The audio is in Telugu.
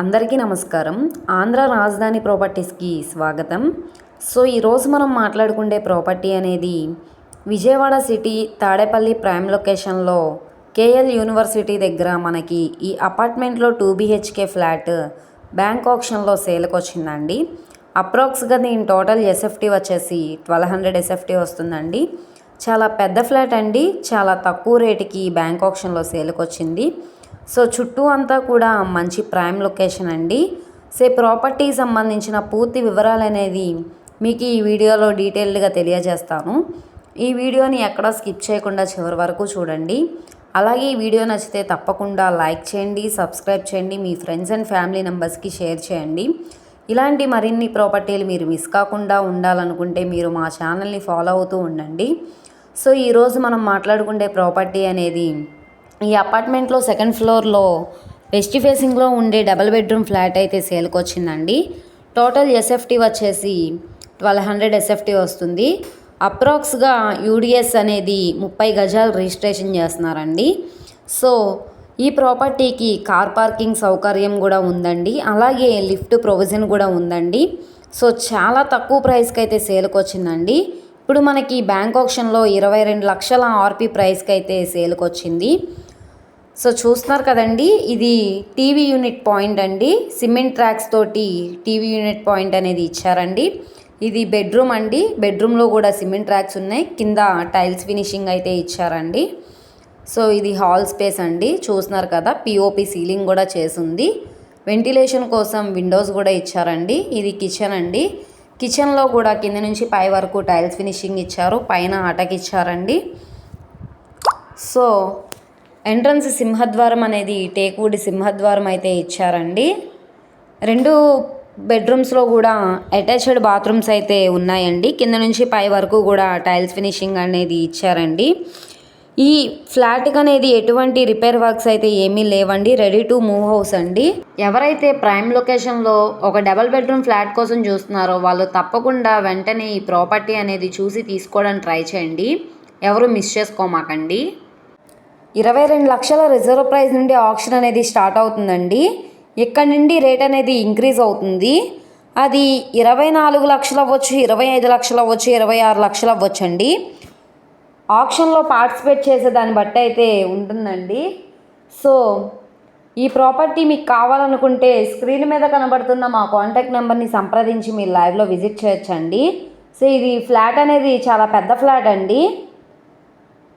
అందరికీ నమస్కారం. ఆంధ్ర రాజధాని ప్రాపర్టీస్కి స్వాగతం. సో ఈరోజు మనం మాట్లాడుకుండే ప్రాపర్టీ అనేది విజయవాడ సిటీ తాడేపల్లి ప్రైమ్ లొకేషన్లో కేఎల్ యూనివర్సిటీ దగ్గర మనకి ఈ అపార్ట్మెంట్లో టూ బీహెచ్కే ఫ్లాట్ బ్యాంక్ ఆప్షన్లో సేల్కి వచ్చిందండి. అప్రాక్స్గా దీని టోటల్ ఎస్ఎఫ్టీ వచ్చేసి ట్వెల్వ్ హండ్రెడ్ ఎస్ఎఫ్టీ వస్తుందండి. చాలా పెద్ద ఫ్లాట్ అండి. చాలా తక్కువ రేటుకి బ్యాంక్ ఆప్షన్లో సేల్కి వచ్చింది. సో చుట్టూ అంతా కూడా మంచి ప్రైమ్ లొకేషన్ అండి. సే ప్రాపర్టీ సంబంధించిన పూర్తి వివరాలు అనేది మీకు ఈ వీడియోలో డీటెయిల్డ్గా తెలియజేస్తాను. ఈ వీడియోని ఎక్కడా స్కిప్ చేయకుండా చివరి వరకు చూడండి. అలాగే ఈ వీడియో నచ్చితే తప్పకుండా లైక్ చేయండి సబ్స్క్రైబ్ చేయండి మీ ఫ్రెండ్స్ అండ్ ఫ్యామిలీ మెంబర్స్కి షేర్ చేయండి. ఇలాంటి మరిన్ని ప్రాపర్టీలు మీరు మిస్ కాకుండా ఉండాలనుకుంటే మీరు మా ఛానల్ని ఫాలో అవుతూ ఉండండి. సో ఈరోజు మనం మాట్లాడుకునే ప్రాపర్టీ అనేది ఈ అపార్ట్మెంట్లో సెకండ్ ఫ్లోర్లో వెస్ట్ ఫేసింగ్లో ఉండే డబుల్ బెడ్రూమ్ ఫ్లాట్ అయితే సేల్కి వచ్చిందండి. టోటల్ ఎస్ఎఫ్టీ వచ్చేసి ట్వెల్వ్ హండ్రెడ్ ఎస్ఎఫ్టీ వస్తుంది. అప్రాక్స్గా యూడిఎస్ అనేది ముప్పై గజాలు రిజిస్ట్రేషన్ చేస్తున్నారండి. సో ఈ ప్రాపర్టీకి కార్ పార్కింగ్ సౌకర్యం కూడా ఉందండి. అలాగే లిఫ్ట్ ప్రొవిజన్ కూడా ఉందండి. సో చాలా తక్కువ ప్రైస్కి అయితే సేల్కి వచ్చిందండి. ఇప్పుడు మనకి బ్యాంక్ ఆప్షన్లో ఇరవై రెండు లక్షల ఆర్పి ప్రైస్కి అయితే సేల్కి వచ్చింది. సో చూస్తున్నారు కదండి ఇది టీవీ యూనిట్ పాయింట్ అండి. సిమెంట్ ట్రాక్స్ తోటి టీవీ యూనిట్ పాయింట్ అనేది ఇచ్చారండి. ఇది బెడ్రూమ్ అండి. బెడ్రూమ్లో కూడా సిమెంట్ ట్రాక్స్ ఉన్నాయి. కింద టైల్స్ ఫినిషింగ్ అయితే ఇచ్చారండి. సో ఇది హాల్ స్పేస్ అండి. చూస్తున్నారు కదా పిఓపి సీలింగ్ కూడా చేసింది. వెంటిలేషన్ కోసం విండోస్ కూడా ఇచ్చారండి. ఇది కిచెన్ అండి. కిచెన్లో కూడా కింద నుంచి పై వరకు టైల్స్ ఫినిషింగ్ ఇచ్చారు. పైన ఆటకి ఇచ్చారండి సో ఎంట్రన్స్ సింహద్వారం అనేది టేక్వుడ్ సింహద్వారం అయితే ఇచ్చారండి. రెండు బెడ్రూమ్స్లో కూడా అటాచ్డ్ బాత్రూమ్స్ అయితే ఉన్నాయండి. కింద నుంచి పై వరకు కూడా టైల్స్ ఫినిషింగ్ అనేది ఇచ్చారండి. ఈ ఫ్లాట్కి అనేది ఎటువంటి రిపేర్ వర్క్స్ అయితే ఏమీ లేవండి. రెడీ టు మూవ్ హౌస్ అండి. ఎవరైతే ప్రైమ్ లొకేషన్లో ఒక డబల్ బెడ్రూమ్ ఫ్లాట్ కోసం చూస్తున్నారో వాళ్ళు తప్పకుండా వెంటనే ఈ ప్రాపర్టీ అనేది చూసి తీసుకోవడానికి ట్రై చేయండి. ఎవరు మిస్ చేసుకోమాకండి. ఇరవై రెండు లక్షల రిజర్వ్ ప్రైస్ నుండి ఆప్షన్ అనేది స్టార్ట్ అవుతుందండి. ఇక్కడ నుండి రేట్ అనేది ఇంక్రీజ్ అవుతుంది. అది ఇరవై నాలుగు లక్షలు అవ్వచ్చు ఇరవై ఐదు లక్షలు అవ్వచ్చు ఇరవై ఆరు లక్షలు అవ్వచ్చు అండి ఆప్షన్లో పార్టిసిపేట్ చేసే దాన్ని బట్టి అయితే ఉంటుందండి. సో ఈ ప్రాపర్టీ మీకు కావాలనుకుంటే స్క్రీన్ మీద కనబడుతున్న మా కాంటాక్ట్ నెంబర్ని సంప్రదించి మీరు లైవ్లో విజిట్ చేయొచ్చండి. సో ఇది ఫ్లాట్ అనేది చాలా పెద్ద ఫ్లాట్ అండి.